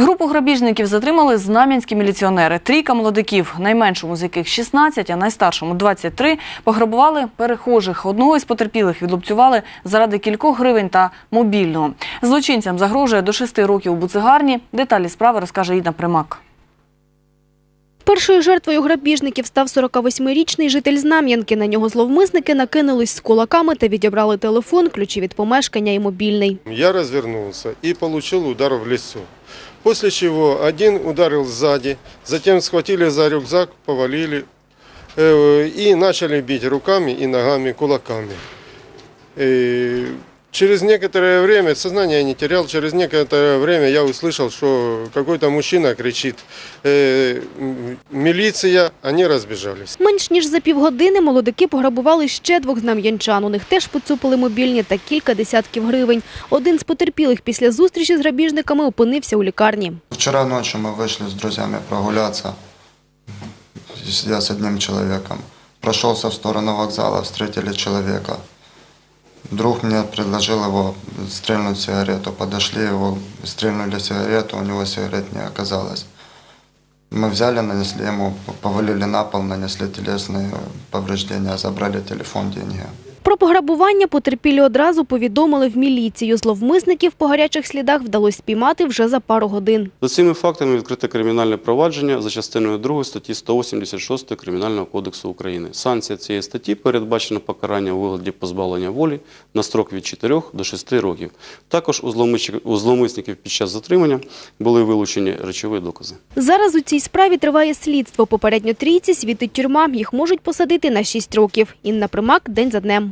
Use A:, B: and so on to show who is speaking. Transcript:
A: Групу грабіжників затримали знам'янські міліціонери. Трійка молодиків, найменшому з яких 16, а найстаршому 23, пограбували перехожих. Одного із потерпілих відлупцювали заради кількох гривень та мобільного. Злочинцям загрожує до 6 років у буцегарні. Деталі справи розкаже Інна Примак.
B: Першою жертвою грабіжників став 48-річний житель Знам'янки. На нього зловмисники накинулись з кулаками та відібрали телефон, ключі від помешкання і мобільний.
C: Я развернулся и получил удар в лицо. После чего один ударил сзади, затем схватили за рюкзак, повалили э, и начали бить руками и ногами, кулаками. И через некоторое время, сознание я не терял, через некоторое время я услышал, что какой-то мужчина кричит э, м, «милиция», они разбежались.
B: Менш ніж за півгодини молодики пограбували ще двох знам'янчан. У них теж поцупили мобільні та кілька десятків гривень. Один з потерпілих після зустрічі з грабіжниками опинився у лікарні.
D: Вчера ночью мы вышли с друзьями прогуляться. Я с одним человеком. Прошелся в сторону вокзала, встретили человека. Друг мне предложил его стрельнуть сигарету. Подошли его, стрельнули сигарету, у него сигарет не оказалось. Мы взяли, нанесли ему, повалили на пол, нанесли телесные повреждения, забрали телефон, деньги.
B: Про пограбування потерпілі одразу повідомили в міліцію. Зловмисників по гарячих слідах вдалося спіймати вже за пару годин.
E: За цими фактами відкрите кримінальне провадження за частиною 2 статті 186 Кримінального кодексу України. Санкція цієї статті передбачено покарання у вигляді позбавлення волі на строк від 4 до 6 років. Також у зловмисників під час затримання були вилучені речові докази.
B: Зараз у цій справі триває слідство. Попередньо трійці світить тюрма. Їх можуть посадити на 6 років. Інна Примак, день за днем.